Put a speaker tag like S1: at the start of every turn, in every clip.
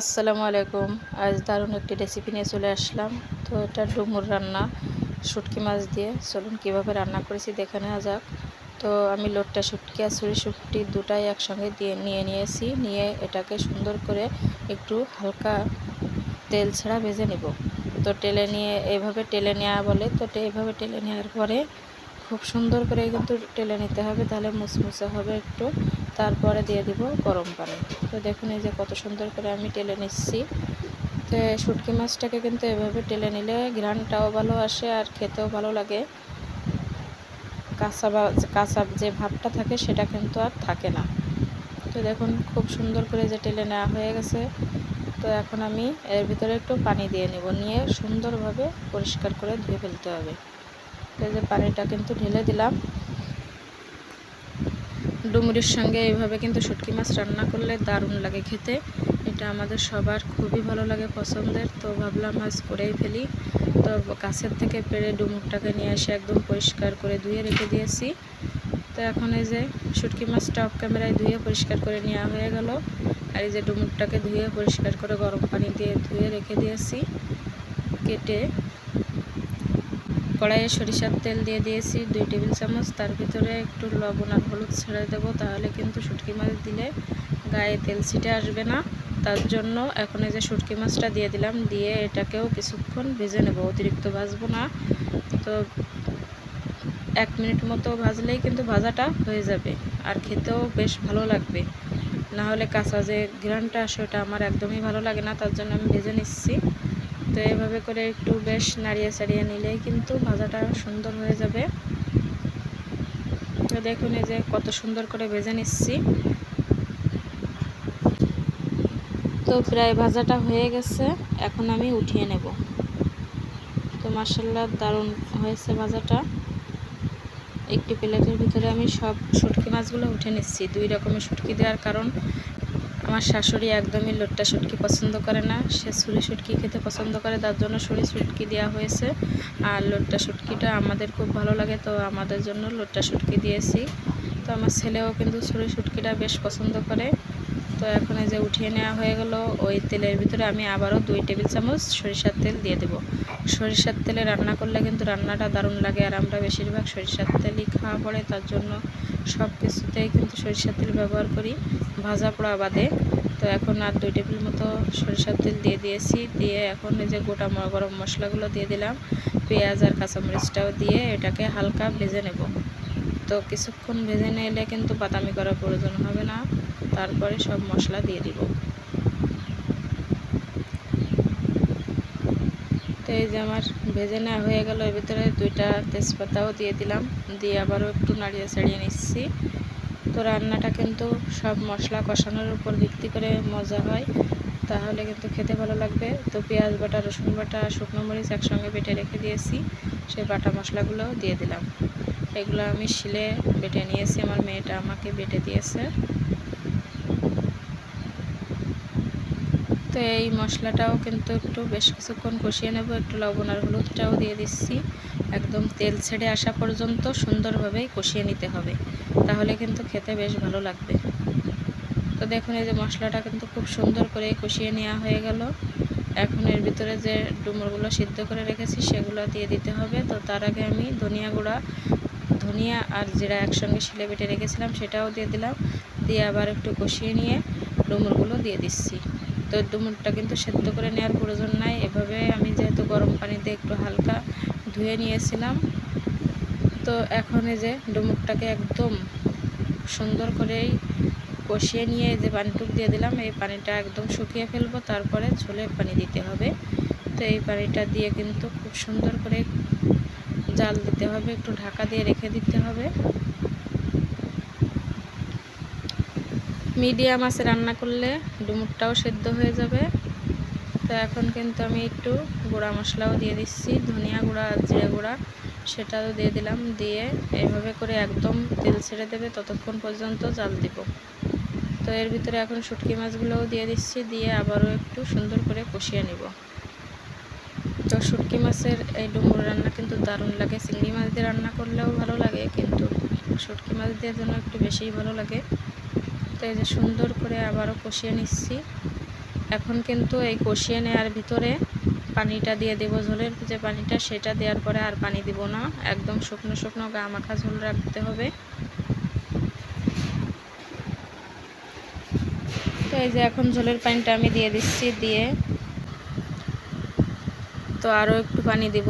S1: আসসালামু আলাইকুম। আজ দারুণ একটি রেসিপি নিয়ে চলে আসলাম। তো এটা ডুমুর রান্না, শুটকি মাছ দিয়ে। চলুন কীভাবে রান্না করেছি দেখে নেওয়া যাক। তো আমি লোটটা শুটকি আর ছুরি শুটকি দুটাই একসঙ্গে দিয়ে নিয়ে নিয়েছি। নিয়ে এটাকে সুন্দর করে একটু হালকা তেল ছাড়া ভেজে নেব। তো টেলে নিয়ে, এভাবে টেলে নেওয়া বলে, তো এভাবে টেলে নেওয়ার পরে খুব সুন্দর করে কিন্তু টেলে নিতে হবে, তাহলে মুসমুসে হবে একটু। তারপরে দিয়ে দিব গরম পানি। তো দেখুন এই যে কত সুন্দর করে আমি টেলে নিচ্ছি। তো শুটকি মাছটাকে কিন্তু এভাবে টেলে নিলে ঘ্রানটাও ভালো আসে আর খেতেও ভালো লাগে। কাঁচা বা, কাঁচা যে ভাবটা থাকে সেটা কিন্তু আর থাকে না। তো দেখুন খুব সুন্দর করে যে টেলে নেওয়া হয়ে গেছে। তো এখন আমি এর ভিতরে একটু পানি দিয়ে নেব। নিয়ে সুন্দরভাবে পরিষ্কার করে ধুয়ে ফেলতে হবে। যে পানিটা কিন্তু ঢেলে দিলাম। ডুমুরির সঙ্গে এইভাবে কিন্তু শুটকি মাছ রান্না করলে দারুণ লাগে খেতে। এটা আমাদের সবার খুবই ভালো লাগে, পছন্দের। তো ভাবলাম মাছ করেই ফেলি। তো কাছের থেকে পেরে ডুমুরটাকে নিয়ে এসে একদম পরিষ্কার করে ধুয়ে রেখে দিয়েছি। তো এখন এই যে শুটকি মাছটা অফ ক্যামেরায় ধুয়ে পরিষ্কার করে নেওয়া হয়ে গেল। আর এই যে ডুমুরটাকে ধুয়ে পরিষ্কার করে গরম পানি দিয়ে ধুয়ে রেখে দিয়েছি। কেটে কড়াইয়ে সরিষার তেল দিয়ে দিয়েছি, দুই টেবিল চামচ। তার ভিতরে একটু লবণ আর হলুদ ছেড়ে দেবো, তাহলে কিন্তু শুটকি মাছ দিলে গায়ে তেল ছিটে আসবে না। তার জন্য এখন এই যে শুটকি মাছটা দিয়ে দিলাম, দিয়ে এটাকেও কিছুক্ষণ ভেজে নেব, অতিরিক্ত ভাজবো না। তো এক মিনিট মতো ভাজলেই কিন্তু ভাজাটা হয়ে যাবে, আর খেতেও বেশ ভালো লাগবে। না হলে কাঁচা যে গ্রানটা আসে ওটা আমার একদমই ভালো লাগে না, তার জন্য আমি ভেজে নিচ্ছি। তো এভাবে করে একটু বেশ নাড়িয়ে চাড়িয়ে নিলেই কিন্তু ভাজাটা সুন্দর হয়ে যাবে। তো দেখুন এই যে কত সুন্দর করে ভেজে নিচ্ছি। তো প্রায় ভাজাটা হয়ে গেছে, এখন আমি উঠিয়ে নেব। তো মার্শাল্লাহ দারুণ হয়েছে ভাজাটা। একটি প্লেটের ভিতরে আমি সব শুটকি মাছগুলো উঠে নিচ্ছি, দুই রকমের শুটকি দেওয়ার কারণ। আমার শাশুড়ি একদমই লোট্টা সুটকি পছন্দ করে না। সে ছুরি সুটকি খেতে পছন্দ করে, তার জন্য ছুরি সুটকি দেওয়া হয়েছে। আর লোট্টা সুটকিটা আমাদের খুব ভালো লাগে, তো আমাদের জন্য লোট্টা সুটকি দিয়েছি। তো আমার ছেলেও কিন্তু ছুরি সুটকিটা বেশ পছন্দ করে। তো এখন এই যে উঠিয়ে নেওয়া হয়ে গেল, ওই তেলের ভিতরে আমি আবারও দুই টেবিল চামচ সরিষার তেল দিয়ে দেবো। সরিষার তেলে রান্না করলে কিন্তু রান্নাটা দারুণ লাগে আর আমরা বেশিরভাগ সরিষার তেলই খাওয়া পড়ে, তার জন্য সব কিছুতেই কিন্তু সরিষার তেল ব্যবহার করি ভাজা পোড়া বাদে। তো এখন আর দুই টেবিল মতো সরিষার তেল দিয়ে দিয়েছি, দিয়ে এখন এই যে গোটা গরম মশলাগুলো দিয়ে দিলাম, পেঁয়াজ আর কাঁচামরিচটাও দিয়ে এটাকে হালকা ভেজে নেব। তো কিছুক্ষণ ভেজে নিলে কিন্তু বাদামি করার প্রয়োজন হবে না। তারপরে সব মশলা দিয়ে দিব। তো এই যে আমার ভেজে নেওয়া হয়ে গেল, এর ভিতরে দুইটা তেজপাতাও দিয়ে দিলাম। দিয়ে আবারও একটু নাড়িয়ে ছাড়িয়ে নিচ্ছি। তো রান্নাটা কিন্তু সব মশলা কষানোর উপর ভিত্তি করে মজা হয়। তাহলে কিন্তু খেতে ভালো লাগবে। তো পেঁয়াজ বাটা, রসুন বাটা, শুকনো মরিচ একসঙ্গে বেটে রেখে দিয়েছি। সেই বাটা মশলাগুলো দিয়ে দিলাম। এগুলো আমি শিলে বেটে নিয়েছি। আমার মেয়েটা আমাকে বেটে দিয়েছে। তো এই মশলাটাও কিন্তু একটু বেশ কিছুক্ষণ কষিয়ে নেব, একটু লবণ আর হলুদটাও দিয়ে দিচ্ছি। একদম তেল ছেড়ে আসা পর্যন্ত সুন্দরভাবেই কষিয়ে নিতে হবে, তাহলে কিন্তু খেতে বেশ ভালো লাগবে। তো দেখুন, এই যে মশলাটা কিন্তু খুব সুন্দর করে কষিয়ে নেওয়া হয়ে গেল। এখন এর ভিতরে যে ডুমুরগুলো সিদ্ধ করে রেখেছি, সেগুলো দিয়ে দিতে হবে। তো তার আগে আমি ধনিয়া গুঁড়া, ধনিয়া আর জিরা একসঙ্গে শিলে বেটে রেখেছিলাম, সেটাও দিয়ে দিলাম। দিয়ে আবার একটু কষিয়ে নিয়ে ডুমুরগুলো দিয়ে দিচ্ছি। তো ডুমুরটা কিন্তু সেদ্ধ করে নেওয়ার প্রয়োজন নাই। এভাবে আমি যেহেতু গরম পানিতে একটু হালকা ধুয়ে নিয়েছিলাম, তো এখন এই যে ডুমুরটাকে একদম সুন্দর করেই কষিয়ে নিয়ে যে পানিটুক দিয়ে দিলাম, এই পানিটা একদম শুকিয়ে ফেলব, তারপরে ঝোলের পানি দিতে হবে। তো এই পানিটা দিয়ে কিন্তু খুব সুন্দর করে জাল দিতে হবে, একটু ঢাকা দিয়ে রেখে দিতে হবে। মিডিয়াম আছে রান্না করলে ডুমুরটাও সেদ্ধ হয়ে যাবে। তো এখন কিন্তু আমি একটু গুঁড়া মশলাও দিয়ে দিচ্ছি, ধনিয়া গুঁড়া জিরে গুঁড়া, সেটাও দিয়ে দিলাম। দিয়ে এইভাবে করে একদম তেল ছেড়ে দেবে, ততক্ষণ পর্যন্ত জাল দিব। তো এর ভিতরে এখন শুটকি মাছগুলোও দিয়ে দিচ্ছি, দিয়ে আবারও একটু সুন্দর করে কষিয়ে নিব। তো শুটকি মাছের এই ডুমুর রান্না কিন্তু দারুণ লাগে। চিংড়ি মাছ দিয়ে রান্না করলেও ভালো লাগে, কিন্তু শুটকি মাছ দিয়ে যেন একটু বেশিই ভালো লাগে। এই যে সুন্দর করে আবারও কষিয়ে নিচ্ছি। এখন কিন্তু এই কষিয়ে নেওয়ার ভিতরে পানিটা দিয়ে দেবো ঝোলের যে পানিটা, সেটা দেওয়ার পরে আর পানি দিব না। একদম শুকনো শুকনো গা মাখা ঝোল রাখতে হবে। তো এই যে এখন ঝোলের পানিটা আমি দিয়ে দিচ্ছি, দিয়ে তো আরও একটু পানি দিব।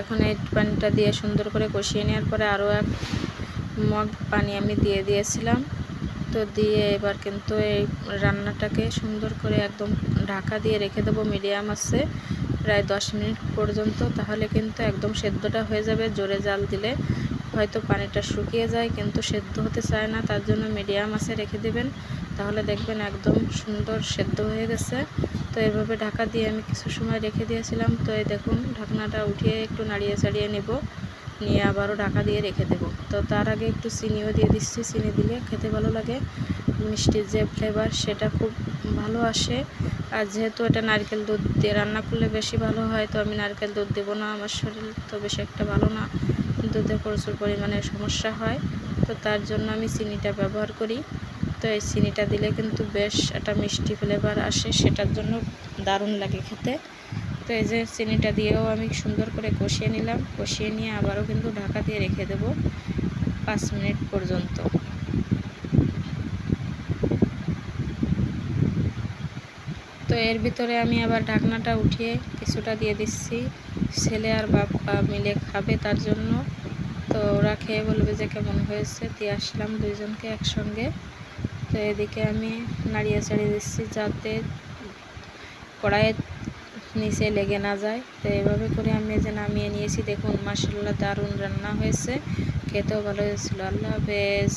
S1: এখন এই পানিটা দিয়ে সুন্দর করে কষিয়ে নেওয়ার পরে আরও এক মগ পানি আমি দিয়ে দিয়েছিলাম। তো দিয়ে এবার কিন্তু এই রান্নাটাকে সুন্দর করে একদম ঢাকা দিয়ে রেখে দেবো, মিডিয়াম আছে, প্রায় দশ মিনিট পর্যন্ত। তাহলে কিন্তু একদম সেদ্ধটা হয়ে যাবে, জোরে জাল দিলে হয়তো পানিটা শুকিয়ে যায়, কিন্তু সেদ্ধ হতে চায় না, তার জন্য মিডিয়াম আছে রেখে দেবেন। তাহলে দেখবেন একদম সুন্দর সেদ্ধ হয়ে গেছে। তো এভাবে ঢাকা দিয়ে আমি কিছু সময় রেখে দিয়েছিলাম। তো এই দেখুন, ঢাকনাটা উঠিয়ে একটু নাড়িয়ে চাড়িয়ে নেব। নিয়ে আবারও ঢাকা দিয়ে রেখে দেব। তো তার আগে একটু চিনিও দিয়ে দিচ্ছি। চিনি দিলে খেতে ভালো লাগে। মিষ্টির যে ফ্লেভার সেটা খুব ভালো আসে। আর যেহেতু এটা নারকেল দুধ দিয়ে রান্না করলে বেশি ভালো হয়, তো আমি নারকেল দুধ দেবো না। আমার শরীর তো বেশি একটা ভালো না। দুধে প্রচুর পরিমাণে সমস্যা হয়। তো তার জন্য আমি চিনিটা ব্যবহার করি। তো এই চিনিটা দিলে কিন্তু বেশ একটা মিষ্টি ফ্লেভার আসে। সেটার জন্য দারুণ লাগে খেতে। তো এই যে চিনিটা দিয়েও আমি সুন্দর করে কষিয়ে নিলাম। কষিয়ে নিয়ে আবারও কিন্তু ঢাকা দিয়ে রেখে দেব পাঁচ মিনিট পর্যন্ত। তো এর ভিতরে আমি আবার ঢাকনাটা উঠিয়ে কিছুটা দিয়ে দিচ্ছি। ছেলে আর বাবা মিলে খাবে তার জন্য। তো ওরা খেয়ে বলবে যে কেমন হয়েছে। দিয়ে আসলাম দুইজনকে একসঙ্গে। তো এদিকে আমি নাড়িয়ে চাড়িয়ে দিচ্ছি যাতে কড়াইয়ের নিচে লেগে না যায়। তো এভাবে করে আমি যে নামিয়ে নিয়েছি, দেখুন মাসাল্লাহ দারুণ রান্না হয়েছে। খেতেও ভালো হয়েছিল। আল্লাহ হাফেজ।